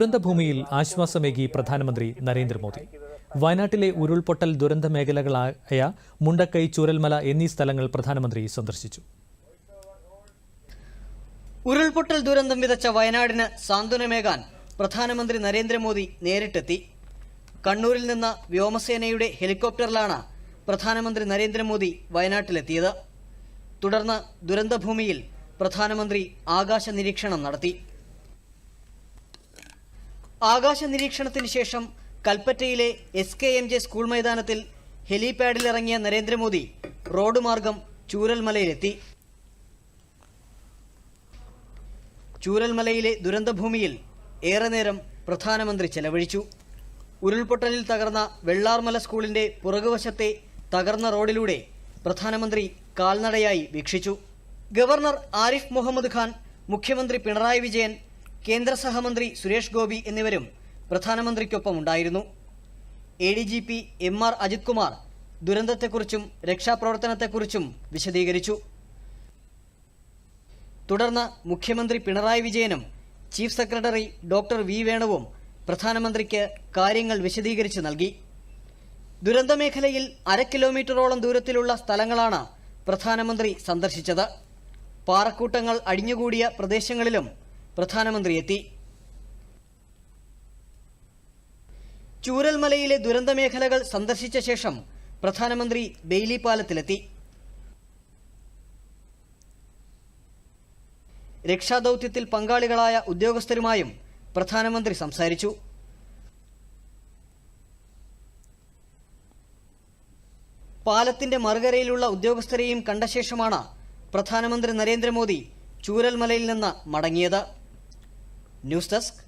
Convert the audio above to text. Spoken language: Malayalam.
ദുരന്തഭൂമിയിൽ ആശ്വാസമേകി പ്രധാനമന്ത്രി നരേന്ദ്രമോദി. വയനാട്ടിലെ ഉരുൾപൊട്ടൽ ദുരന്ത മേഖലകളായ മുണ്ടക്കൈ ചൂരൽമല എന്നീ സ്ഥലങ്ങൾ പ്രധാനമന്ത്രി സന്ദർശിച്ചു. ഉരുൾപൊട്ടൽ ദുരന്തം വിതച്ച വയനാടിന് സാന്ത്വനമേകാൻ പ്രധാനമന്ത്രി നരേന്ദ്രമോദി നേരിട്ടെത്തി. കണ്ണൂരിൽ നിന്ന് വ്യോമസേനയുടെ ഹെലികോപ്റ്ററിലാണ് പ്രധാനമന്ത്രി നരേന്ദ്രമോദി വയനാട്ടിലെത്തിയത്. തുടർന്ന് ദുരന്തഭൂമിയിൽ പ്രധാനമന്ത്രി ആകാശ നിരീക്ഷണം നടത്തി. ആകാശ നിരീക്ഷണത്തിന് ശേഷം കൽപ്പറ്റയിലെ S K M J school മൈതാനത്തിൽ ഹെലിപാഡിലിറങ്ങിയ നരേന്ദ്രമോദി റോഡ് മാർഗം ചൂരൽമലയിലെത്തി. ചൂരൽമലയിലെ ദുരന്തഭൂമിയിൽ ഏറെ നേരം പ്രധാനമന്ത്രി ചെലവഴിച്ചു. ഉരുൾപൊട്ടലിൽ തകർന്ന വെള്ളാർമല സ്കൂളിന്റെ പുറകുവശത്തെ തകർന്ന റോഡിലൂടെ പ്രധാനമന്ത്രി കാൽനടയായി വീക്ഷിച്ചു. ഗവർണർ ആരിഫ് മുഹമ്മദ് ഖാൻ മുഖ്യമന്ത്രി പിണറായി വിജയൻ കേന്ദ്ര സഹമന്ത്രി സുരേഷ് ഗോപി എന്നിവരും പ്രധാനമന്ത്രിക്കൊപ്പം ഉണ്ടായിരുന്നു. A D G P M R Ajith Kumar ദുരന്തത്തെക്കുറിച്ചും രക്ഷാപ്രവർത്തനത്തെക്കുറിച്ചും വിശദീകരിച്ചു. തുടർന്ന് മുഖ്യമന്ത്രി പിണറായി വിജയനും ചീഫ് സെക്രട്ടറി ഡോക്ടർ വി വേണുവും പ്രധാനമന്ത്രിക്ക് കാര്യങ്ങൾ വിശദീകരിച്ച് നൽകി. ദുരന്തമേഖലയിൽ അര കിലോമീറ്ററോളം ദൂരത്തിലുള്ള സ്ഥലങ്ങളാണ് പ്രധാനമന്ത്രി സന്ദർശിച്ചത്. പാറക്കൂട്ടങ്ങൾ അടിഞ്ഞുകൂടിയ പ്രദേശങ്ങളിലും പ്രധാനമന്ത്രി എത്തി ചൂരൽമലയിലെ ദുരന്ത മേഖലകൾ സന്ദർശിച്ച ശേഷം പ്രധാനമന്ത്രി ബെയ്ലി പാലത്തിലെത്തി രക്ഷാദൌത്യത്തിൽ പങ്കാളികളായ ഉദ്യോഗസ്ഥരുമായും പ്രധാനമന്ത്രി സംസാരിച്ചു. പാലത്തിന്റെ മറുകരയിലുള്ള ഉദ്യോഗസ്ഥരെയും കണ്ട ശേഷമാണ് പ്രധാനമന്ത്രി നരേന്ദ്രമോദി ചൂരൽമലയിൽ നിന്ന് മടങ്ങിയത്. News desk